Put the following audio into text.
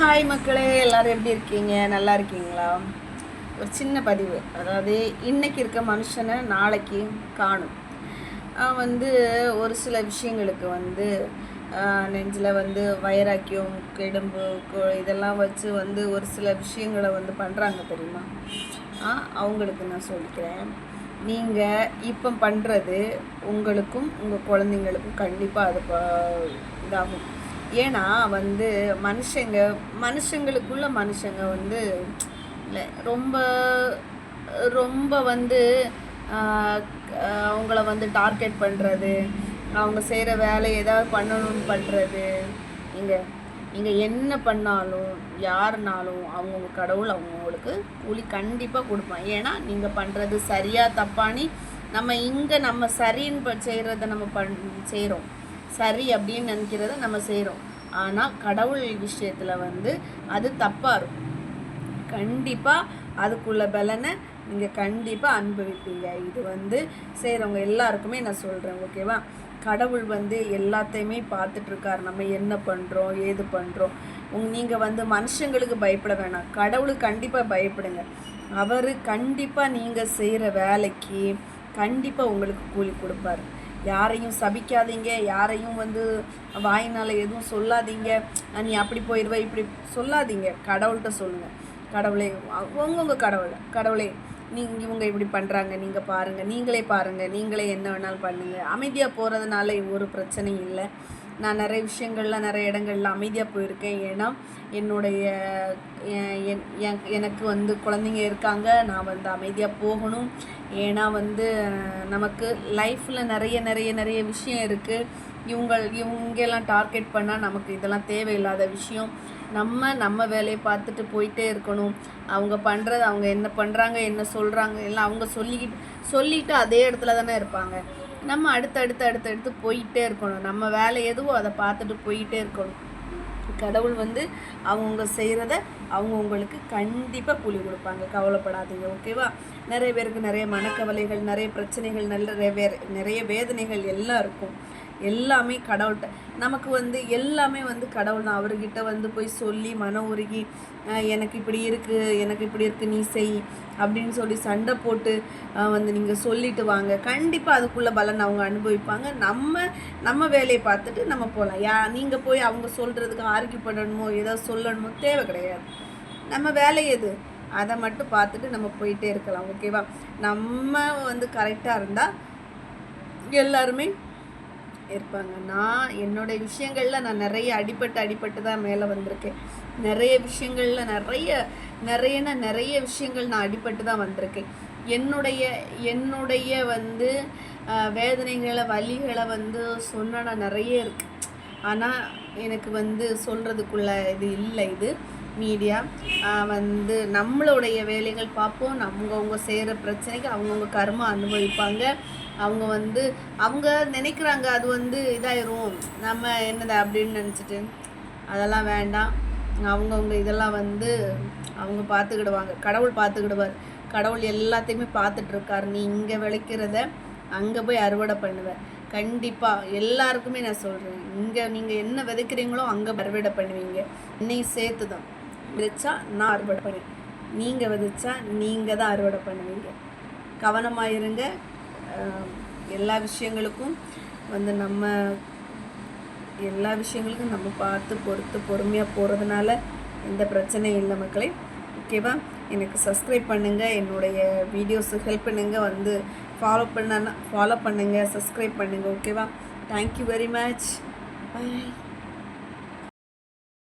Hi மக்களே. எல்லாரும் எப்படி இருக்கீங்க? நல்லா இருக்கீங்களா? ஒரு சின்ன பதிவு. அதாவது இன்னைக்கு இருக்க மனுஷனை நாளைக்கு காணும். அவன் வந்து ஒரு சில விஷயங்களுக்கு வந்து நெஞ்சில் வந்து வைராக்கியம் கெடும்பு இதெல்லாம் வச்சு வந்து ஒரு சில விஷயங்களை வந்து பண்ணுறாங்க தெரியுமா? ஆ, அவங்களுக்கு நான் சொல்லிக்கிறேன். நீங்கள் இப்போ பண்ணுறது உங்களுக்கும் உங்கள் குழந்தைங்களுக்கும் கண்டிப்பாக அது ப- இதாகும். ஏன்னா வந்து மனுஷங்க மனுஷங்களுக்குள்ள மனுஷங்க வந்து இல்லை ரொம்ப ரொம்ப வந்து அவங்கள வந்து டார்கெட் பண்ணுறது அவங்க செய்கிற வேலையை ஏதாவது பண்ணணும்னு பண்ணுறது நீங்கள் நீங்கள் என்ன பண்ணாலும் யாருனாலும் அவங்கவுங்க கடவுள் அவங்கவுங்களுக்கு கூலி கண்டிப்பாக கொடுப்பான் ஏன்னா நீங்கள் பண்ணுறது சரியாக தப்பானி நம்ம இங்கே நம்ம சரின்னு ப செய்கிறத நம்ம பண் செய்கிறோம் சரி அப்படின்னு நினைக்கிறத நம்ம செய்கிறோம் ஆனால் கடவுள் விஷயத்தில் வந்து அது தப்பாக இருக்கும். கண்டிப்பாக அதுக்குள்ள பலனை நீங்கள் கண்டிப்பாக அனுபவிப்பீங்க. இது வந்து செய்கிறவங்க எல்லாருக்குமே நான் சொல்கிறேன் ஓகேவா? கடவுள் வந்து எல்லாத்தையுமே பார்த்துட்ருக்கார். நம்ம என்ன பண்ணுறோம் ஏது பண்ணுறோம் உங் நீங்கள் வந்து மனுஷங்களுக்கு பயப்பட வேணாம். கடவுளுக்கு கண்டிப்பாக பயப்படுங்க. அவர் கண்டிப்பாக நீங்கள் செய்கிற வேலைக்கு கண்டிப்பாக உங்களுக்கு கூலி கொடுப்பாரு. யாரையும் சபிக்காதீங்க யாரையும் வந்து வாயினால் எதுவும் சொல்லாதீங்க. நீ அப்படி போயிடுவ இப்படி சொல்லாதீங்க. கடவுள்கிட்ட சொல்லுங்கள் கடவுளே உங்கவுங்க கடவுளை கடவுளே நீங்கள் இவங்க இப்படி பண்ணுறாங்க நீங்கள் பாருங்கள் நீங்களே பாருங்கள் நீங்களே என்ன வேணாலும் பண்ணுங்கள் அமைதியாக போகிறதுனால ஒரு பிரச்சனையும் இல்லை. நான் நிறைய விஷயங்கள்ல நிறைய இடங்கள்ல அமைதியாக போயிருக்கேன். ஏன்னா என்னுடைய என்- என்- எனக்கு வந்து குழந்தைங்க இருக்காங்க. நான் வந்து அமைதியாக போகணும். ஏன்னா வந்து நமக்கு லைஃப்பில் நிறைய நிறைய நிறைய விஷயம் இருக்குது இவங்க இவங்கெல்லாம் டார்கெட் பண்ணால் நமக்கு இதெல்லாம் தேவையில்லாத விஷயம். நம்ம நம்ம வேலையை பார்த்துட்டு போயிட்டே இருக்கணும். அவங்க பண்ணுறது அவங்க என்ன பண்ணுறாங்க என்ன சொல்கிறாங்க எல்லாம் அவங்க சொல்லிக்கிட்டு சொல்லிட்டு அதே இடத்துல தானே இருப்பாங்க. நம்ம அடுத்தடுத்து அடுத்தடுத்து போயிட்டே இருக்கணும். நம்ம வேலை எதுவோ அதை பார்த்துட்டு போயிட்டே இருக்கணும். கடவுள் வந்து அவங்கவுங்க செய்கிறத அவங்கவுங்களுக்கு கண்டிப்பாக கூலி கொடுப்பாங்க. கவலைப்படாதீங்க ஓகேவா? நிறைய பேருக்கு நிறைய மனக்கவலைகள் நிறைய பிரச்சனைகள் நிறைய நிறைய வேதனைகள் எல்லாம் இருக்கும். எல்லாமே கடவுள்கிட்ட நமக்கு வந்து எல்லாமே வந்து கடவுள் தான். அவர்கிட்ட வந்து போய் சொல்லி மன உருகி எனக்கு இப்படி இருக்குது எனக்கு இப்படி இருக்குது நீ செய் அப்படின்னு சொல்லி சண்டை போட்டு வந்து நீங்கள் சொல்லிட்டு வாங்க. கண்டிப்பாக அதுக்குள்ள பலன் அவங்க அனுபவிப்பாங்க. நம்ம நம்ம வேலையை பார்த்துட்டு நம்ம போகலாம் யா நீங்கள் போய் அவங்க சொல்கிறதுக்கு ஆர்கியூ பண்ணணுமோ ஏதாவது சொல்லணுமோ தேவை கிடையாது. நம்ம வேலை எது? அதை மட்டும் பார்த்துட்டு நம்ம போயிட்டே இருக்கலாம். ஓகேவா? நம்ம வந்து கரெக்டாக இருந்தால் எல்லாருமே இருப்பாங்க. நான் என்னுடைய விஷயங்களில் நான் நிறைய அடிபட்டு அடிபட்டு தான் மேலே வந்திருக்கேன். நிறைய விஷயங்களில் நிறைய நிறையனா நிறைய விஷயங்கள் நான் அடிபட்டு தான் வந்திருக்கேன். என்னுடைய என்னுடைய வந்து வேதனைகளை வலிகளை வந்து சொன்னால் நிறைய இருக்கு. ஆனால் எனக்கு வந்து சொல்கிறதுக்குள்ள இது இல்லை இது. மீடியா வந்து நம்மளுடைய வேலைகள் பார்ப்போம். அவங்கவுங்க செய்கிற பிரச்சனைக்கு அவங்கவுங்க கர்மா அனுபவிப்பாங்க. அவங்க வந்து அவங்க நினைக்கிறாங்க அது வந்து இதாயிரும். நம்ம என்னது அப்படின்னு நினச்சிட்டு அதெல்லாம் வேண்டாம். அவங்கவுங்க இதெல்லாம் வந்து அவங்க பார்த்துக்கிடுவாங்க. கடவுள் பார்த்துக்கிடுவார். கடவுள் எல்லாத்தையுமே பார்த்துட்ருக்காரு. நீ இங்கே விளைக்கிறத அங்கே போய் அறுவடை பண்ணுவேன் கண்டிப்பாக எல்லாருக்குமே நான் சொல்கிறேன் இங்கே நீங்கள் என்ன விதைக்கிறீங்களோ அங்கே அறுவடை பண்ணுவீங்க. என்னையும் சேர்த்து தான் விதைச்சா நான் அறுவடை பண்ணுவேன். நீங்கள் விதைச்சா நீங்கள் தான் அறுவடை பண்ணுவீங்க. கவனமாக இருங்க எல்லா விஷயங்களுக்கும் வந்து நம்ம எல்லா விஷயங்களுக்கும் நம்ம பார்த்து பொறுத்து பொறுமையாக போகிறதுனால எந்த பிரச்சனையும் இல்லை மக்களே. ஓகேவா எனக்கு சப்ஸ்கிரைப் பண்ணுங்கள் என்னுடைய வீடியோஸு ஹெல்ப் பண்ணுங்கள் வந்து ஃபாலோ பண்ண ஃபாலோ பண்ணுங்கள் சப்ஸ்கிரைப் பண்ணுங்கள் ஓகேவா தேங்க்யூ வெரி மச் பாய்